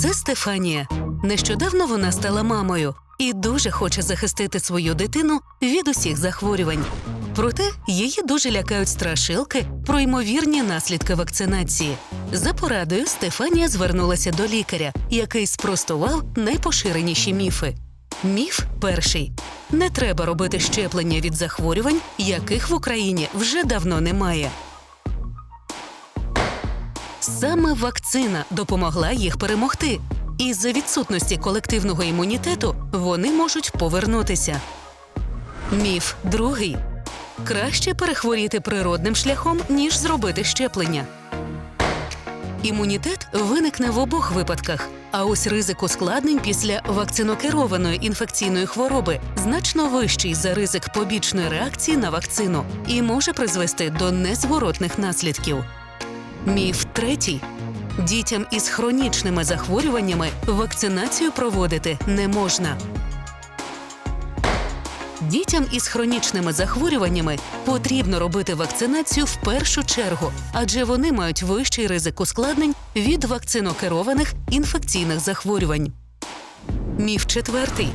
Це Стефанія. Нещодавно вона стала мамою і дуже хоче захистити свою дитину від усіх захворювань. Проте її дуже лякають страшилки про ймовірні наслідки вакцинації. За порадою Стефанія звернулася до лікаря, який спростував найпоширеніші міфи. Міф перший: не треба робити щеплення від захворювань, яких в Україні вже давно немає. Саме вакцина допомогла їх перемогти. Із-за відсутності колективного імунітету вони можуть повернутися. Міф другий: краще перехворіти природним шляхом, ніж зробити щеплення. Імунітет виникне в обох випадках, а ось ризик ускладнень після вакцинокерованої інфекційної хвороби значно вищий за ризик побічної реакції на вакцину і може призвести до незворотних наслідків. Міф третій. Дітям із хронічними захворюваннями вакцинацію проводити не можна. Дітям із хронічними захворюваннями потрібно робити вакцинацію в першу чергу, адже вони мають вищий ризик ускладнень від вакцинокерованих інфекційних захворювань. Міф четвертий.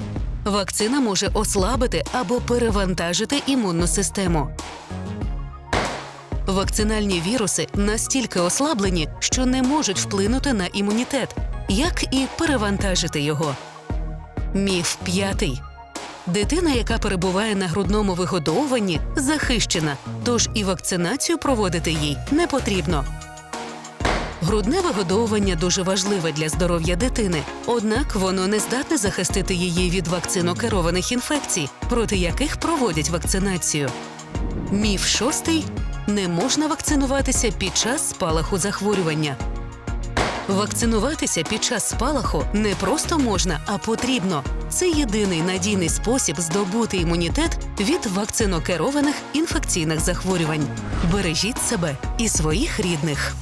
Вакцина може ослабити або перевантажити імунну систему. Вакцинальні віруси настільки ослаблені, що не можуть вплинути на імунітет, як і перевантажити його. Міф п'ятий. Дитина, яка перебуває на грудному вигодовуванні, захищена, тож і вакцинацію проводити їй не потрібно. Грудне вигодовування дуже важливе для здоров'я дитини, однак воно не здатне захистити її від вакцинокерованих інфекцій, проти яких проводять вакцинацію. Міф шостий не можна вакцинуватися під час спалаху захворювання. Вакцинуватися під час спалаху не просто можна, а потрібно. Це єдиний надійний спосіб здобути імунітет від вакцинокерованих інфекційних захворювань. Бережіть себе і своїх рідних.